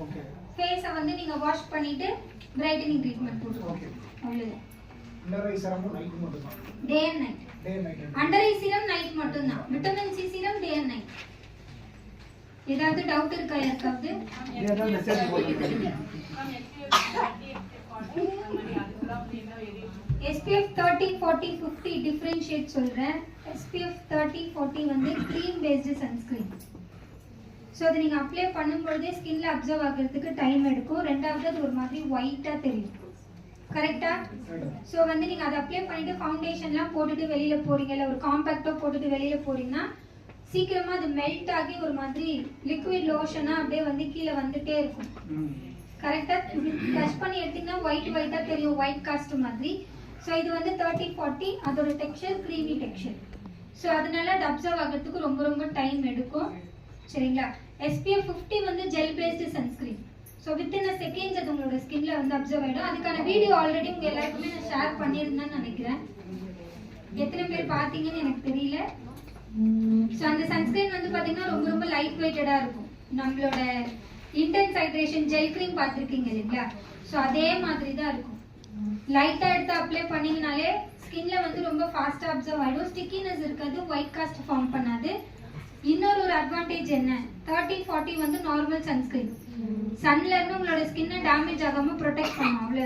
Okay ஃபேஸை வந்து நீங்க வாஷ் பண்ணிட்டு பிரைட்டனிங் ட்ரீட்மெண்ட் போட்டுக்கோங்க அவ்வளவுதான். இன்னொரு ஐ சிரமம் நைட் மட்டும் தான் day and night day night under eye serum night மட்டும்தான். Vitamin C serum day and night ஏதாவது டவுட் இருக்கா யாருக்காவது? ஏதாவது message போட்டுருக்கீங்க SPF thirty forty fifty differentiate சொல்கிறேன் எஸ்பிஎஃப் தேர்ட்டி ஃபார்ட்டி வந்து க்ரீம் பேஸ்டு சன்ஸ்க்ரீன் ஸோ அதை நீங்கள் அப்ளை பண்ணும்பொழுதே ஸ்கின்ல அப்சர்வ் ஆகிறதுக்கு டைம் எடுக்கும். ரெண்டாவது அது ஒரு மாதிரி ஒயிட்டாக தெரியும். கரெக்டா ஸோ வந்து நீங்கள் அதை அப்ளை பண்ணிட்டு ஃபவுண்டேஷன்லாம் போட்டுட்டு வெளியில் போறீங்க. இல்லை ஒரு காம்பேக்டோ போட்டுட்டு வெளியில் போறீங்கன்னா சீக்கிரமாக அது மெல்ட் ஆகி ஒரு மாதிரி லிக்விட் லோஷனாக அப்படியே வந்து கீழே வந்துட்டே இருக்கும். கரெக்டாக கரெக்டா டச் பண்ணி எடுத்தீங்கன்னா ஒயிட் ஒயிட்டா தெரியும். ஒயிட் காஸ்ட் மாதிரி. ஸோ இது வந்து தேர்ட்டி ஃபார்ட்டி அதோட டெக்ஸ்சர் க்ரீமி டெக்ஸ்சர் ஸோ அதனால அது அப்சர்வ் ஆகிறதுக்கு ரொம்ப ரொம்ப டைம் எடுக்கும். சரிங்களா? SPF 50 வந்து gel based sunscreen so within a seconds அது உங்களோட ஸ்கின்ல வந்து அப்சர்வ் ஆயிடும். அதுக்கான வீடியோ ஆல்ரெடி உங்க எல்லாருக்குமே நான் ஷேர் பண்ணியிருந்தேன்னு நினைக்கிறேன். எத்தனை பேர் பார்த்தீங்கன்னு எனக்கு தெரியல. ஸோ அந்த சன்ஸ்கிரீன் வந்து பார்த்தீங்கன்னா ரொம்ப ரொம்ப லைட் வெயிட்டடாக இருக்கும். நம்மளோட இன்டென்ஸ் ஹைட்ரேஷன் ஜெல் க்ரீம் பார்த்துருக்கீங்க இல்லைங்களா? ஸோ அதே மாதிரி தான் இருக்கும். லைட்டாக எடுத்து அப்ளை பண்ணிங்கனாலே ஸ்கின்ல வந்து ரொம்ப ஃபாஸ்ட்டாக அப்சர்வ் ஆகிடும் ஸ்டிக்கினஸ் இருக்காது ஒயிட் காஸ்ட் ஃபார்ம் பண்ணாது. இன்னொரு ஒரு அட்வான்டேஜ் என்ன? தேர்ட்டி ஃபார்ட்டி வந்து நார்மல் சன்ஸ்கிரீன் சன்ல இருந்து உங்களோட ஸ்கின்னை டேமேஜ் ஆகாம ப்ரொடெக்ட் பண்ணும் அவ்வளோ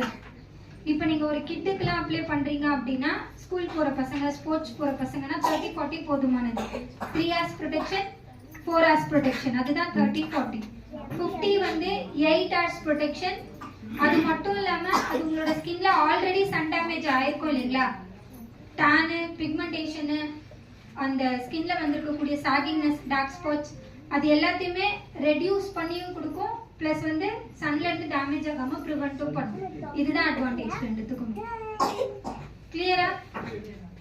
இப்போ நீங்க ஒரு கிட்டுக்கெல்லாம் அப்ளை பண்றீங்க அப்படின்னா ஸ்கூல் போற பசங்க ஸ்போர்ட்ஸ் போற பசங்கன்னா தேர்ட்டி ஃபார்ட்டி போதுமானது. Three hours protection four hours protection அதுதான் தேர்ட்டி ஃபார்ட்டி ஃபிஃப்டி வந்து எயிட் ஹார்ஸ் ப்ரொடெக்ஷன் அது மட்டும் இல்லாம அது உங்களோட ஸ்கின்ல ஆல்ரெடி சன் டேமேஜ் ஆயிருக்கும் இல்லைங்களா? டேனு பிக்மெண்டேஷனு அந்த ஸ்கின்ல வந்திருக்கக்கூடிய சாகிங்னஸ் டார்க் ஸ்பாட்ஸ் அது எல்லாத்தையுமே ரெடியூஸ் பண்ணியும் கொடுக்கும். ப்ளஸ் வந்து சன்ல இருந்து டேமேஜ் ஆகாம ப்ரிவென்ட்டும் பண்ணும். இதுதான் அட்வான்டேஜ் ரெண்டுத்துக்குமே கிளியரா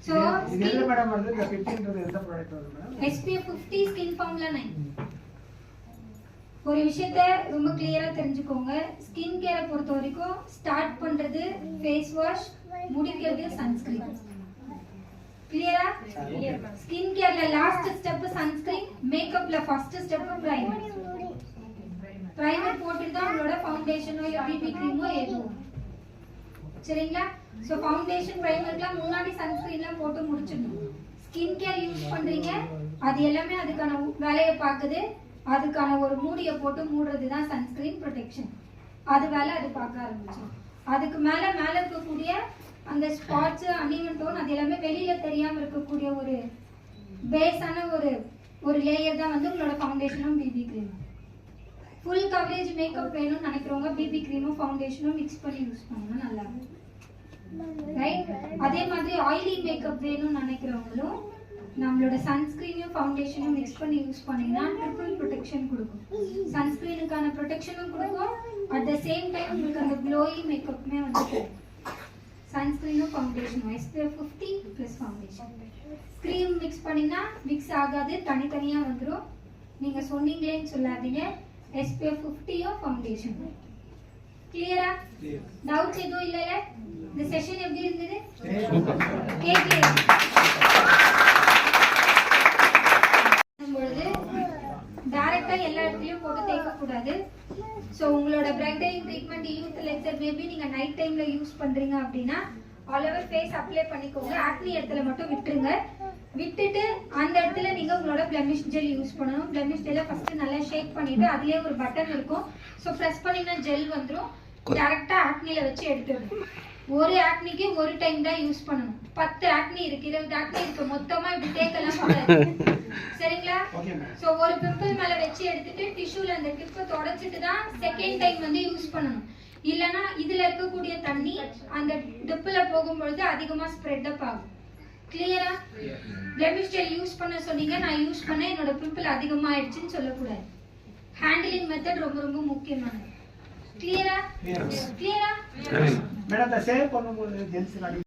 ஸோ இது எந்த மேடம் வருது? இந்த ஃபிஃப்டின்றது எந்த ப்ராடக்ட் வருது மேடம் எஸ்பிஎஃப் ஃபிஃப்டி ஸ்கின் ஃபார்ம்ல நைன் ஒரு விஷயத்த ரொம்ப கிளியரா தெரிஞ்சுக்கோங்க. ஸ்கின் கேரை பொறுத்த வரைக்கும் ஸ்டார்ட் பண்றது ஃபேஸ் வாஷ் முடிக்கிறது சன்ஸ்கிரீன் கிளியரா ஸ்கின் கேர்ல லாஸ்ட் ஸ்டெப் சன்ஸ்கிரீன் மேக்கப்ல ஃபர்ஸ்ட் ஸ்டெப் பிரைமர் பிரைமர் போட்டுட்டு தான் உங்களோட ஃபவுண்டேஷனோ பிபி கிரீமோ எதுவும் சரிங்களா சோ ஃபவுண்டேஷன் பிரைமர்க்குலாம் முன்னாடி சன்ஸ்கிரீன்லாம் போட்டு முடிச்சிடணும் ஸ்கின் கேர் யூஸ் பண்றீங்க அது எல்லாமே அதுக்கான வேலையை பார்க்குது அதுக்கான ஒரு மூடியை போட்டு மூடுறது தான் சன்ஸ்கிரீன் ப்ரொடெக்ஷன் அது வேலை அது பார்க்க ஆரம்பிச்சோம் அதுக்கு மேல மேல இருக்கக்கூடிய அந்த ஸ்பாட்ஸ் அன்இவன் டோன் அது எல்லாமே வெளியில தெரியாம இருக்கக்கூடிய ஒரு பேஸான ஒரு ஒரு லேயர் தான் வந்து உங்களோட ஃபவுண்டேஷனும் BB cream full coverage makeup வேணும்னு நினைக்கிறவங்க பிபி கிரீமும் ஃபவுண்டேஷனும் மிக்ஸ் பண்ணி யூஸ் பண்ணணும் நல்லா இருக்கும். ரைட் அதே மாதிரி ஆயிலி மேக்கப் வேணும்னு நினைக்கிறவங்களும் நம்மளோட சன்ஸ்கிரீனையும் ஃபவுண்டேஷனும் மிக்ஸ் பண்ணி யூஸ் பண்ணீங்கன்னா ட்ரிபிள் ப்ரொடெக்ஷன் கொடுக்கும். சன்ஸ்கிரீனுக்கான ப்ரொடெக்ஷனும் கொடுக்கும். அட் த சேம் டைம் உங்களுக்கு அந்த க்ளோயி மேக்கப்புமே வந்து சன்ஸ்கிரீனும் ஃபவுண்டேஷனும் SPF fifty plus foundation cream mix பண்ணினா மிக்ஸ் ஆகாது தனித்தனியாக வந்துடும் நீங்கள் சொன்னீங்களேன்னு சொல்லாதீங்க. எஸ்பிஎஃப் ஃபிஃப்டியோ ஃபவுண்டேஷன் கிளியரா டவுட்ஸ் எதுவும் இல்லைல்ல இந்த செஷன் எப்படி இருந்தது? கேட்கல பொழுது டைரக்டா எல்லா இடத்துலயும் போட்டு தேய்க்க கூடாது. ஸோ உங்களோட பிரைட்டைல் ட்ரீட்மெண்ட் யூத் லெக்சர் மேபி நீங்க நைட் டைம்ல யூஸ் பண்றீங்க அப்படின்னா ஆல் ஓவர் ஃபேஸ் அப்ளை பண்ணிக்கோங்க. ஆக்னி இடத்துல மட்டும் விட்டுருங்க. விட்டுட்டு அந்த இடத்துல நீங்க உங்களோட பிளமிஷ் ஜெல் யூஸ் பண்ணணும். பிளமிஷ் ஜெல்லை ஃபர்ஸ்ட் நல்லா ஷேக் பண்ணிட்டு அதுலயே ஒரு பட்டன் இருக்கும். ஸோ ப்ரெஸ் பண்ணீங்கன்னா ஜெல் வந்துரும். டேரக்டா ஆக்னில வச்சு எடுத்துடணும் ஒரு ஆக்னிக்கு ஒரு டைம் தான் யூஸ் பண்ணணும். பத்து ஆக்னி இருக்கு. இருபது ஆக்னி இருக்கு. மொத்தமா இப்படி தேக்கலாம் சரிங்களா? சோ ஒரு பிம்பிள் மேல வச்சு எடுத்துட்டு டிஷ்யூல அந்த டிப்பை தொடச்சிட்டு தான் செகண்ட் டைம் வந்து யூஸ் பண்ணணும். இல்லனா இதுல இருக்கக்கூடிய தண்ணி அந்த டிப்புல போகும்பொழுது அதிகமா ஸ்ப்ரெட் அப் ஆகும். கிளியரா பிளெமிஷ் ஜெல் யூஸ் பண்ண சொன்னீங்க நான் யூஸ் பண்ண என்னோட பிம்பிள் அதிகமாயிடுச்சுன்னு சொல்லக்கூடாது. ஹேண்டிலிங் மெத்தட் ரொம்ப ரொம்ப முக்கியமானது. கிளியரா Clear. கிளியரா மேடம் சேவ் பண்ணும்போது ஜென்ஸ்